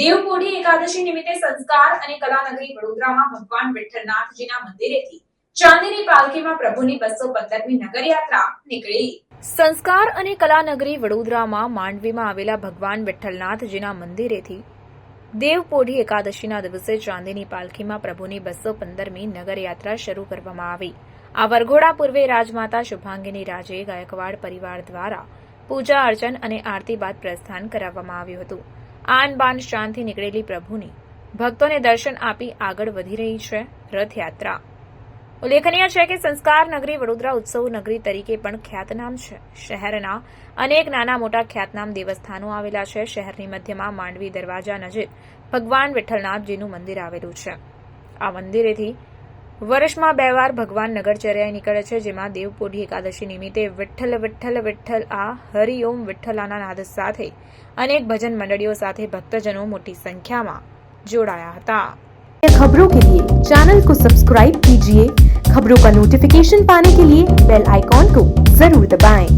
દેવપોઢી એકાદશી નિમિત્તે સંસ્કાર અને કલાનગરી વડોદરામાં ભગવાન વિઠ્ઠલનાથજીના મંદિરેથી ચાંદીની પાલખીમાં પ્રભુની બસો પંદરમી નગરયાત્રા નીકળી. સંસ્કાર અને કલાનગરી વડોદરામાં માંડવીમાં આવેલા ભગવાન વિઠ્ઠલનાથજીના મંદિરેથી દેવપોઢી એકાદશીના દિવસે ચાંદીની પાલખીમાં પ્રભુની બસો પંદરમી નગરયાત્રા શરૂ કરવામાં આવી. આ વરઘોડા પૂર્વે રાજમાતા શુભાંગીની રાજે ગાયકવાડ પરિવાર દ્વારા પૂજા અર્ચન અને આરતી બાદ પ્રસ્થાન કરાવવામાં આવ્યું હતું. આન બાન શાંતિ નીકળેલી પ્રભુની. ભક્તોને દર્શન આપી આગળ વધી રહી છે રથયાત્રા. ઉલ્લેખનીય છે કે સંસ્કાર નગરી વડોદરા ઉત્સવ નગરી તરીકે પણ ખ્યાતનામ છે. શહેરના અનેક નાના મોટા ખ્યાતનામ દેવસ્થાનો આવેલા છે. શહેરની મધ્યમાં માંડવી દરવાજા નજીક ભગવાન વિઠ્ઠલનાથજીનું મંદિર આવેલું છે. આ મંદિરેથી વર્ષમાં બે વાર ભગવાન નગરચર્યાએ નીકળે છે જેમાં દેવપોઢી એકાદશી નિમિત્તે વિઠ્ઠલ વિઠ્ઠલ વિઠ્ઠલ આ હરિઓમ વિઠ્ઠલાના નાદ સાથે અનેક ભજન મંડળીઓ સાથે ભક્તજનો મોટી સંખ્યામાં જોડાયા હતા खबरों के लिए चैनल को सब्सक्राइब कीजिए खबरों का नोटिफिकेशन पाने के लिए बेल आइकॉन को जरूर दबाएं।